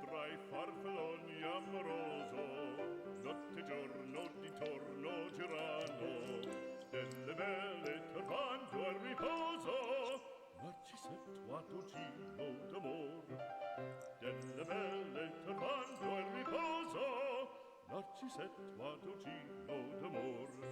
vedrai farfalloni amoroso, notte giorno di torno girano, delle belle turbando al riposo, ma ci sento a cugino d'amore, delle belle turbando al riposo, ma ci sento a cugino d'amore.